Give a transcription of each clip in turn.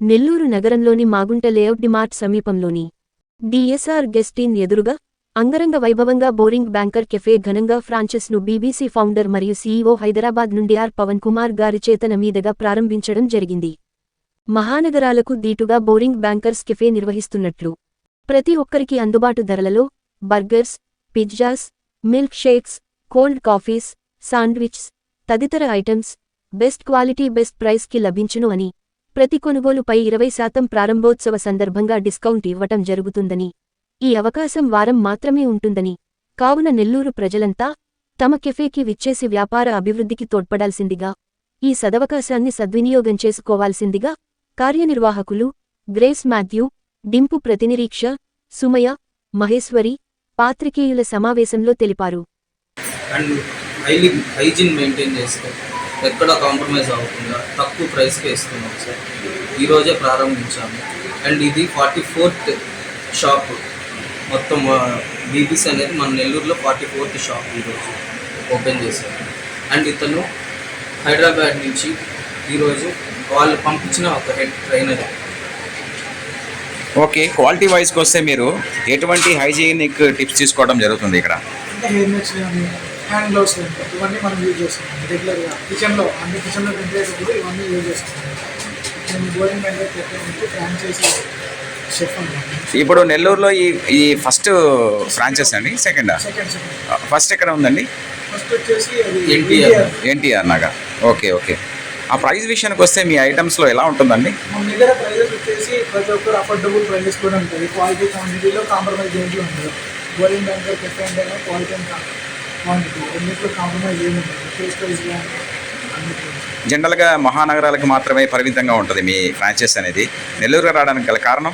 నెల్లూరు నగరంలోని Magunta layout DMart సమీపంలోని DSR guest inn ఎదురుగా అంగరంగ వైభవంగా బోరింగ్ బ్యాంకర్ కెఫే ఘనంగా ఫ్రాంచెస్ను బీబీసీ ఫౌండర్ మరియు సీఈఓ హైదరాబాద్ నుండి ఆర్ పవన్ కుమార్ గారి చేతన మీదుగా ప్రారంభించడం జరిగింది. మహానగరాలకు దీటుగా బోరింగ్ బ్యాంకర్స్ కెఫే నిర్వహిస్తున్నట్లు. ప్రతి ఒక్కరికి అందుబాటు ధరలలో burgers pizzas milk shakes cold coffees sandwiches తదితర ఐటమ్స్ బెస్ట్ క్వాలిటీ బెస్ట్ ప్రైస్కి లభించును అని ప్రతి కొనుగోలుపై ఇరవై శాతం ప్రారంభోత్సవ సందర్భంగా డిస్కౌంట్ ఇవ్వటం జరుగుతుందని ఈ అవకాశం వారం మాత్రమే ఉంటుందని కావున నెల్లూరు ప్రజలంతా తమ కెఫేకి విచ్చేసి వ్యాపార అభివృద్ధికి తోడ్పడాల్సిందిగా ఈ సదవకాశాన్ని సద్వినియోగం చేసుకోవాల్సిందిగా కార్యనిర్వాహకులు గ్రేస్ మాథ్యూ డింపు ప్రతినిరీక్ష సుమయ మహేశ్వరి పాత్రికేయుల సమావేశంలో తెలిపారు. హైలీ హైజీన్ మెయింటైన్ చేస్తూ ఎక్కడ కాంప్రమైజ్ అవ్వకుండా తక్కువ ప్రైస్కే ఇస్తున్నాం సార్. ఈరోజే ప్రారంభించాము. అండ్ ఇది ఫార్టీ ఫోర్త్ షాప్. మొత్తం బీబీసీ అనేది మన నెల్లూరులో ఫార్టీ ఫోర్త్ షాప్ ఈరోజు ఓపెన్ చేశారు. అండ్ ఇతను హైదరాబాద్ నుంచి ఈరోజు వాళ్ళు పంపించిన ఒక హెడ్ ట్రైనర్. ఓకే క్వాలిటీ వైజ్కి వస్తే మీరు ఎటువంటి హైజీనిక్ టిప్స్ తీసుకోవడం జరుగుతుంది ఇక్కడ? అంటే హ్యాండ్ గ్లౌస్ ఇవన్నీ మనం యూజ్ చేస్తాం రెగ్యులర్గా కిచెన్లో అన్ని కిచెన్లో తింటేటప్పుడు ఇవన్నీ యూజ్ చేస్తాం నేను గోరింగ్ బ్యాంక్ పెట్టాలంటే ఫ్రాంచైజీ ఇప్పుడు నెల్లూరులో ఈ ఈ ఫస్ట్ ఫ్రాంచైస్ అండి? సెకండ్ సెకండ్ సెకండ్ ఫస్ట్ ఎక్కడ ఉందండి? ఫస్ట్ వచ్చేసి. NTR. NTR. Nagar. Okay okay. ఆ ప్రైస్ విషయానికి వస్తే మీ ఐటమ్స్లో ఎలా ఉంటుందండి? మన దగ్గర ప్రైజెస్ వచ్చేసి ప్రతి ఒక్కరు అఫోర్డబుల్ ప్రైజెస్ కూడా ఉంటుంది క్వాలిటీ క్వాంటిటీలో కాంప్రమైజ్ దేంట్లో ఉంటుంది అంటే క్వాలిటీ అండ్ క్వాంటిటీ రెండింటిలో కాంప్రమైజ్ ఏమి ఉంటుంది టేస్ట్ వైజ్ కానీ అన్నిట్లో జనరల్గా మహానగరాలకు మాత్రమే పరిమితంగా ఉంటుంది మీ ఫ్రాంచైస్ అనేది. నెల్లూరుగా రావడానికి గల కారణం?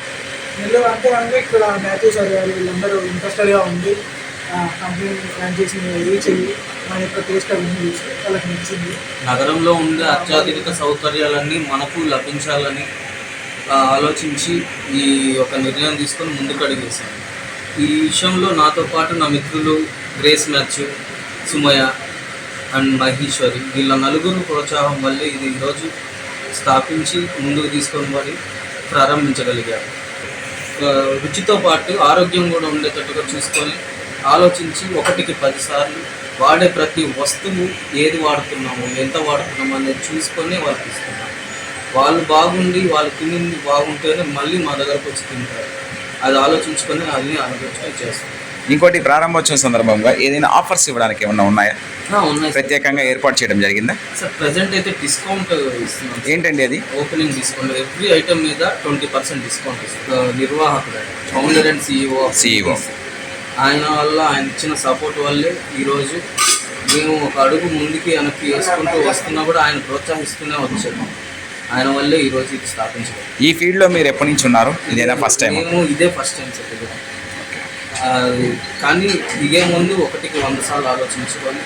నెల్లూరు అంటే అంటే ఇక్కడ మ్యాథ్యూ సార్ గారు వీళ్ళందరూ ఇంట్రెస్టెడ్గా ఉండి కంపెనీ ఫ్రాంచైజీ రీచ్ అయ్యి మన యొక్క టేస్ట్ అవన్నీ చూసి వాళ్ళకి నచ్చింది. నగరంలో ఉండే అత్యాధునిక సౌకర్యాలన్నీ మనకు లభించాలని ఆలోచించి ఈ యొక్క నిర్ణయం తీసుకొని ముందుకు అడిగేశాను ఈ విషయంలో నాతో పాటు నా మిత్రులు Grace Mathew Sumaya and Maheshwari. వీళ్ళ నలుగురు ప్రోత్సాహం వల్లే ఇది ఈరోజు స్థాపించి ముందుకు తీసుకొని మరి ప్రారంభించగలిగారు రుచితో పాటు ఆరోగ్యం కూడా ఉండేటట్టుగా చూసుకొని ఆలోచించి ఒకటికి పదిసార్లు వాడే ప్రతి వస్తువు ఏది వాడుతున్నాము ఎంత వాడుతున్నాము అనేది చూసుకొని వాళ్ళకి ఇస్తున్నాం వాళ్ళు బాగుండి వాళ్ళు తినింది బాగుంటేనే మళ్ళీ మా దగ్గరకు వచ్చి తింటారు. అది ఆలోచించుకొని అన్ని ఆలోచించుకొని చేస్తాం ఇంకోటి ప్రారంభోత్సవం సందర్భంగా ఏదైనా ఆఫర్స్ ఇవ్వడానికి ఏమన్నా ఉన్నాయా? ఉన్నాయి. ప్రత్యేకంగా ఏర్పాటు చేయడం జరిగిందా? సార్ ప్రజెంట్ అయితే డిస్కౌంట్ ఇస్తున్నాం. ఏంటండి అది? ఓపెనింగ్ డిస్కౌంట్ ఎవ్రీ ఐటమ్ మీద ట్వంటీ పర్సెంట్ డిస్కౌంట్ ఇస్తుంది. నిర్వాహకుడు ఫౌండర్ అండ్ సిఇఓ CEO. ఆయన వల్ల ఆయన ఇచ్చిన సపోర్ట్ వల్లే ఈరోజు మేము ఒక అడుగు ముందుకి వెనక్కి వేసుకుంటూ వస్తున్నా కూడా ఆయన ప్రోత్సహిస్తూనే వచ్చాము ఆయన వల్లే ఈరోజు ఇది స్థాపించారు ఈ ఫీల్డ్లో మీరు ఎప్పటి నుంచి ఉన్నారు? ఇదేనా ఫస్ట్ టైం మేము ఇదే ఫస్ట్ టైం సార్ కానీ దిగే ముందు ఒకటికి వంద సార్లు ఆలోచించుకొని.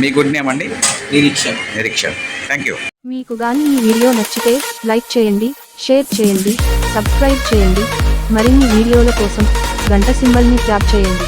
మీ గుడ్ నేమ్ అండి? నిరీక్షణ. నిరీక్షణ్. థ్యాంక్ యూ మీకు గాని ఈ వీడియో నచ్చితే లైక్ చేయండి షేర్ చేయండి సబ్స్క్రైబ్ చేయండి. మరిన్ని వీడియోల కోసం గంట సింబల్ని ట్యాప్ చేయండి.